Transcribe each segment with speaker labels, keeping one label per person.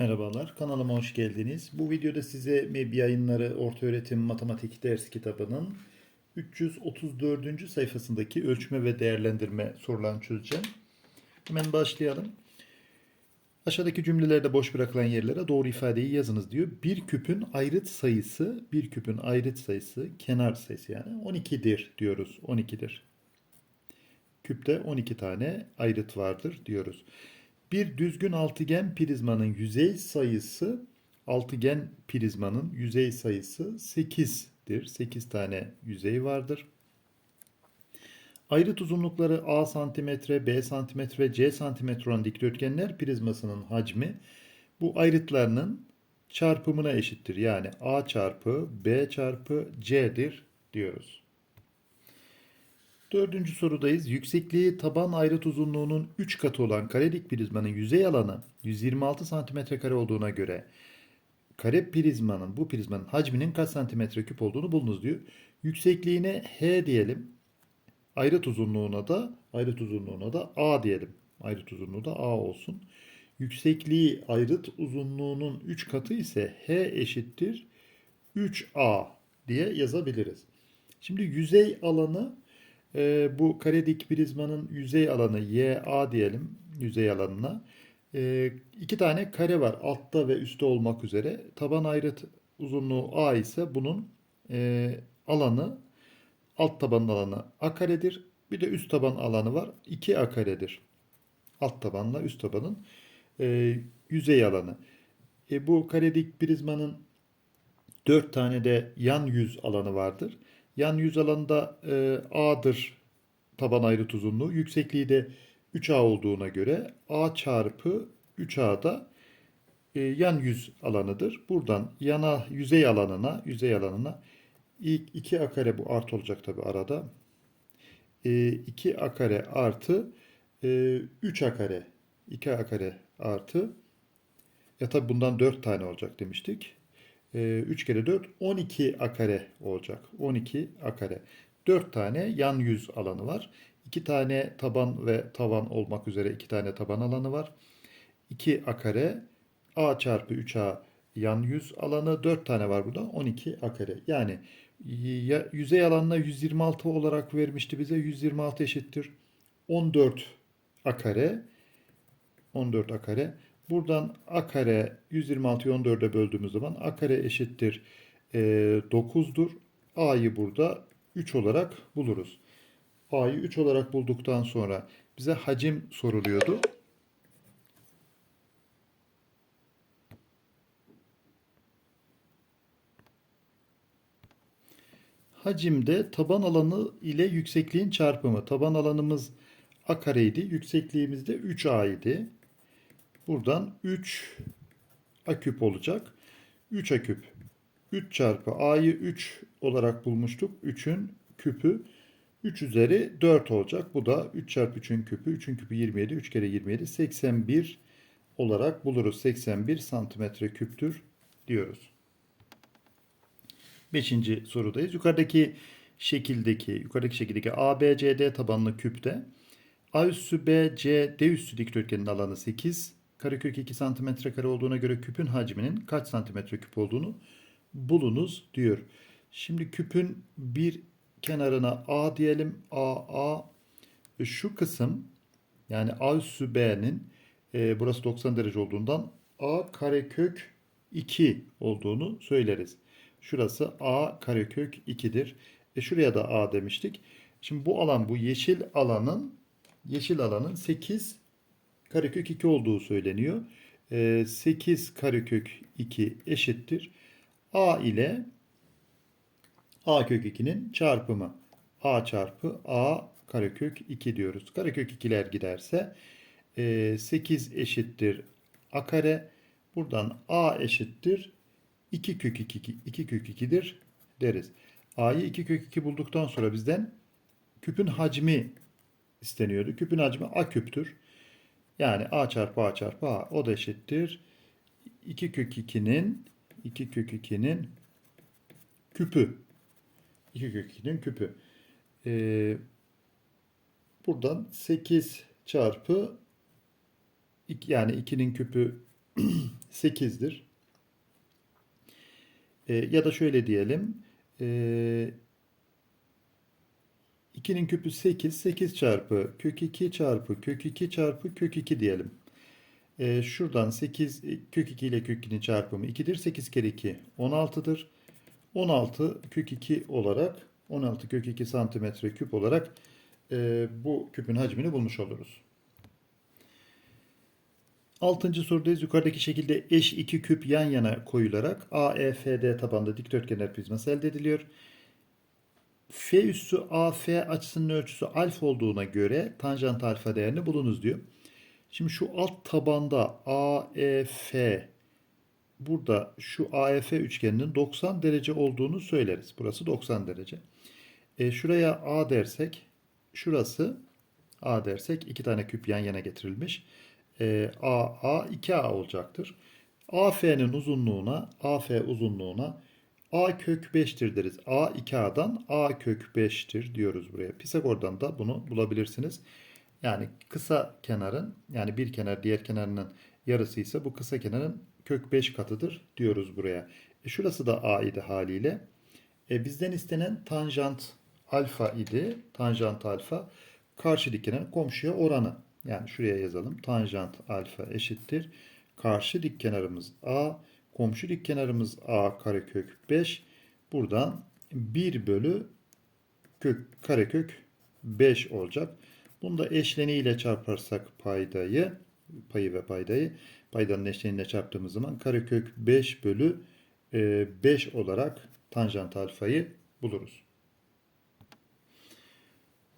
Speaker 1: Merhabalar, kanalıma hoş geldiniz. Bu videoda size MEB Yayınları Ortaöğretim Matematik Ders kitabının 334. sayfasındaki ölçme ve değerlendirme sorularını çözeceğim. Hemen başlayalım. Aşağıdaki cümlelerde boş bırakılan yerlere doğru ifadeyi yazınız diyor. Bir küpün ayrıt sayısı, bir küpün ayrıt sayısı, kenar sayısı yani 12'dir diyoruz. 12'dir. Küpte 12 tane ayrıt vardır diyoruz. Bir düzgün altıgen prizmanın yüzey sayısı altıgen prizmanın yüzey sayısı 8'dir. 8 tane yüzey vardır. Ayrıt uzunlukları A santimetre, B santimetre, C santimetre olan dikdörtgenler prizmasının hacmi bu ayrıtlarının çarpımına eşittir. Yani A çarpı B çarpı C'dir diyoruz. Dördüncü sorudayız. Yüksekliği taban ayrıt uzunluğunun 3 katı olan karelik prizmanın yüzey alanı 126 santimetre kare olduğuna göre kare prizmanın bu prizmanın hacminin kaç santimetre küp olduğunu bulunuz diyor. Yüksekliğine H diyelim. Ayrıt uzunluğuna da ayrıt uzunluğuna da A diyelim. Ayrıt uzunluğu da A olsun. Yüksekliği ayrıt uzunluğunun 3 katı ise H eşittir 3A diye yazabiliriz. Şimdi yüzey alanı e, bu karedik prizmanın yüzey alanı YA diyelim yüzey alanına. E, iki tane kare var altta ve üstte olmak üzere. Taban ayrıt uzunluğu A ise bunun e, alanı alt tabanın alanı A karedir. Bir de üst taban alanı var. 2 A karedir. Alt tabanla üst tabanın e, yüzey alanı. E, bu karedik prizmanın 4 tane de yan yüz alanı vardır. Yan yüz alanında e, A'dır taban ayrıt uzunluğu. Yüksekliği de 3A olduğuna göre A çarpı 3A'da e, yan yüz alanıdır. Buradan yana yüzey alanına yüzey alanına ilk 2A kare bu artı olacak tabi arada. E, 2A kare artı e, 3A kare 2A kare artı ya tabi bundan 4 tane olacak demiştik. 3 kere 4 12 a kare olacak. 12 a kare. 4 tane yan yüz alanı var. 2 tane taban ve tavan olmak üzere 2 tane taban alanı var. 2 a kare a çarpı 3a yan yüz alanı 4 tane var burada. 12 a kare. Yani yüzey alanına 126 olarak vermişti bize. 126 eşittir. 14 a kare. 14 a kare. Buradan a kare 126'yı 14'e böldüğümüz zaman a kare eşittir e, 9'dur. a'yı burada 3 olarak buluruz. a'yı 3 olarak bulduktan sonra bize hacim soruluyordu. Hacimde taban alanı ile yüksekliğin çarpımı. Taban alanımız a kareydi. Yüksekliğimiz de 3a idi. Buradan 3 a küp olacak. 3 a küp. 3 çarpı a'yı 3 olarak bulmuştuk. 3'ün küpü 3 üzeri 4 olacak. Bu da 3 çarpı 3'ün küpü. 3'ün küpü 27. 3 kere 27 81 olarak buluruz. 81 santimetre küptür diyoruz. Beşinci sorudayız. Yukarıdaki şekildeki yukarıdaki şekildeki ABCD tabanlı küpte A üssü B, C, D üssü dikdörtgenin alanı 8, karekök 2 santimetre kare olduğuna göre küpün hacminin kaç santimetre küp olduğunu bulunuz diyor. Şimdi küpün bir kenarına A diyelim. A, A. Şu kısım yani A üssü B'nin e, burası 90 derece olduğundan A karekök 2 olduğunu söyleriz. Şurası A karekök 2'dir. E şuraya da A demiştik. Şimdi bu alan bu yeşil alanın yeşil alanın 8 karekök 2 olduğu söyleniyor. 8 karekök 2 eşittir. A ile A kök 2'nin çarpımı. A çarpı A karekök 2 diyoruz. Karekök 2'ler giderse 8 eşittir A kare. Buradan A eşittir 2 kök 2, 2 kök 2'dir deriz. A'yı 2 kök 2 bulduktan sonra bizden küpün hacmi isteniyordu. Küpün hacmi A küptür. Yani A çarpı A çarpı A o da eşittir. 2 kök 2'nin 2 kök 2'nin küpü. 2 kök 2'nin küpü. Ee, buradan 8 çarpı 2 yani 2'nin küpü 8'dir. E, ya da şöyle diyelim. E, 2'nin küpü 8. 8 çarpı kök 2 çarpı kök 2 çarpı kök 2 diyelim. E, şuradan 8 e, kök 2 ile kök 2'nin çarpımı 2'dir. 8 kere 2 16'dır. 16 kök 2 olarak 16 kök 2 santimetre küp olarak e, bu küpün hacmini bulmuş oluruz. Altıncı sorudayız. Yukarıdaki şekilde eş iki küp yan yana koyularak AEFD tabanlı dikdörtgenler prizması elde ediliyor. F üssü AF açısının ölçüsü alfa olduğuna göre tanjant alfa değerini bulunuz diyor. Şimdi şu alt tabanda AEF burada şu AEF üçgeninin 90 derece olduğunu söyleriz. Burası 90 derece. E, şuraya A dersek şurası A dersek iki tane küp yan yana getirilmiş. E, A, A 2A olacaktır. AF'nin uzunluğuna AF uzunluğuna A kök 5'tir deriz. A 2A'dan A kök 5'tir diyoruz buraya. Pisagor'dan da bunu bulabilirsiniz. Yani kısa kenarın yani bir kenar diğer kenarının yarısı ise bu kısa kenarın kök 5 katıdır diyoruz buraya. E şurası da A idi haliyle. E bizden istenen tanjant alfa idi. Tanjant alfa karşı dik kenarın komşuya oranı. Yani şuraya yazalım. Tanjant alfa eşittir. Karşı dik kenarımız A. Komşu dik kenarımız A karekök 5. Buradan 1 bölü kök karekök 5 olacak. Bunu da eşleniğiyle çarparsak paydayı, payı ve paydayı, paydanın eşleniğiyle çarptığımız zaman karekök 5 bölü 5 olarak tanjant alfayı buluruz.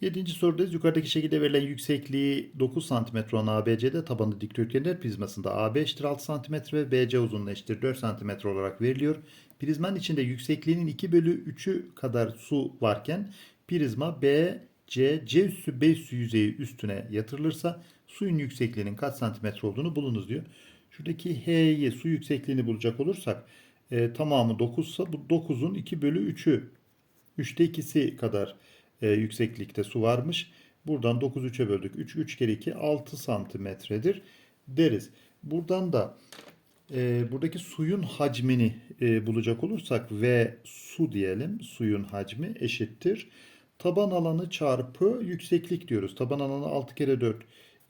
Speaker 1: Yedinci sorudayız. Yukarıdaki şekilde verilen yüksekliği 9 cm olan ABC'de tabanı dikdörtgenler prizmasında A5 eşittir 6 cm ve BC uzunluğu eşittir 4 cm olarak veriliyor. Prizmanın içinde yüksekliğinin 2 bölü 3'ü kadar su varken prizma B, C, C üssü B üssü yüzeyi üstüne yatırılırsa suyun yüksekliğinin kaç santimetre olduğunu bulunuz diyor. Şuradaki H'yi su yüksekliğini bulacak olursak e, tamamı 9 ise bu 9'un 2 bölü 3'ü 3'te 2'si kadar e, yükseklikte su varmış. Buradan 9 3'e böldük. 3 3 kere 2 6 santimetredir deriz. Buradan da e, buradaki suyun hacmini e, bulacak olursak ve su diyelim. Suyun hacmi eşittir. Taban alanı çarpı yükseklik diyoruz. Taban alanı 6 kere 4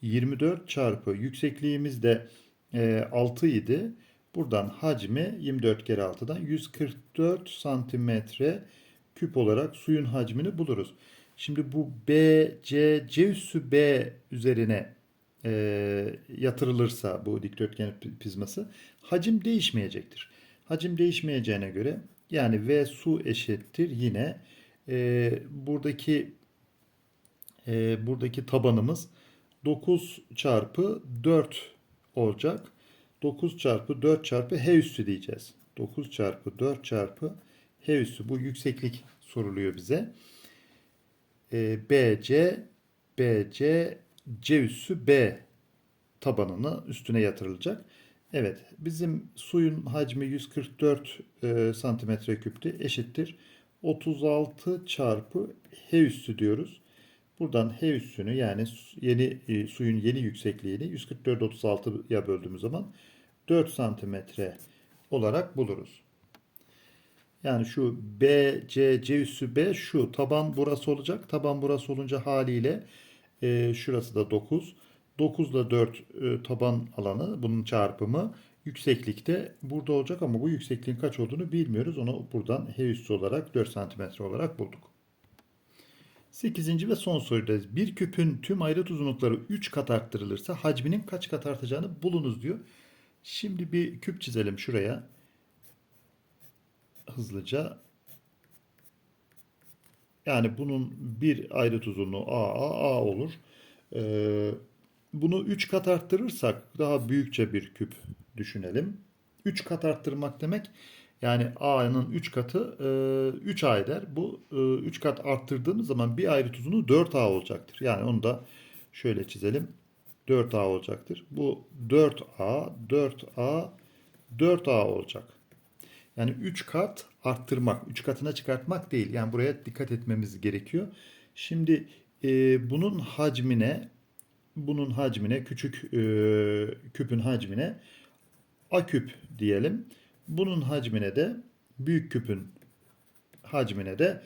Speaker 1: 24 çarpı yüksekliğimiz de e, 6 idi. Buradan hacmi 24 kere 6'dan 144 santimetre küp olarak suyun hacmini buluruz. Şimdi bu B, C, C üssü B üzerine e, yatırılırsa bu dikdörtgen prizması hacim değişmeyecektir. Hacim değişmeyeceğine göre yani V su eşittir yine e, buradaki e, buradaki tabanımız 9 çarpı 4 olacak. 9 çarpı 4 çarpı H üssü diyeceğiz. 9 çarpı 4 çarpı H üssü bu yükseklik soruluyor bize. E, BC BC C üssü B tabanını üstüne yatırılacak. Evet bizim suyun hacmi 144 e, santimetre küptü eşittir. 36 çarpı H üssü diyoruz. Buradan H üssünü yani yeni e, suyun yeni yüksekliğini 144 36'ya böldüğümüz zaman 4 santimetre olarak buluruz. Yani şu B, C, C üssü B şu. Taban burası olacak. Taban burası olunca haliyle e, şurası da 9. 9 ile 4 e, taban alanı bunun çarpımı yükseklikte burada olacak ama bu yüksekliğin kaç olduğunu bilmiyoruz. Onu buradan H üssü olarak 4 cm olarak bulduk. 8. ve son sorudayız. Bir küpün tüm ayrıt uzunlukları 3 kat arttırılırsa hacminin kaç kat artacağını bulunuz diyor. Şimdi bir küp çizelim şuraya hızlıca. Yani bunun bir ayrıt uzunluğu A, A, A olur. Ee, bunu 3 kat arttırırsak daha büyükçe bir küp düşünelim. 3 kat arttırmak demek yani A'nın 3 katı e, 3A eder. Bu e, 3 kat arttırdığımız zaman bir ayrıt uzunluğu 4A olacaktır. Yani onu da şöyle çizelim. 4A olacaktır. Bu 4A, 4A, 4A olacak. Yani 3 kat arttırmak, 3 katına çıkartmak değil. Yani buraya dikkat etmemiz gerekiyor. Şimdi e, bunun hacmine, bunun hacmine, küçük e, küpün hacmine A küp diyelim. Bunun hacmine de büyük küpün hacmine de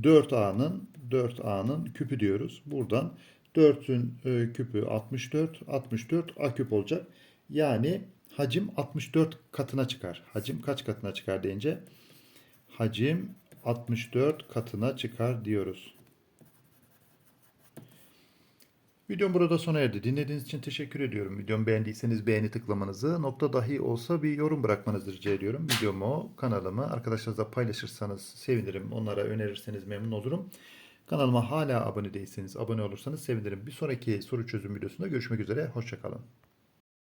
Speaker 1: 4A'nın 4A'nın küpü diyoruz. Buradan 4'ün e, küpü 64, 64 A küp olacak. Yani hacim 64 katına çıkar. Hacim kaç katına çıkar deyince hacim 64 katına çıkar diyoruz. Videom burada sona erdi. Dinlediğiniz için teşekkür ediyorum. Videomu beğendiyseniz beğeni tıklamanızı, nokta dahi olsa bir yorum bırakmanızı rica ediyorum. Videomu, kanalımı arkadaşlarınızla paylaşırsanız sevinirim. Onlara önerirseniz memnun olurum. Kanalıma hala abone değilseniz abone olursanız sevinirim. Bir sonraki soru çözüm videosunda görüşmek üzere. Hoşçakalın.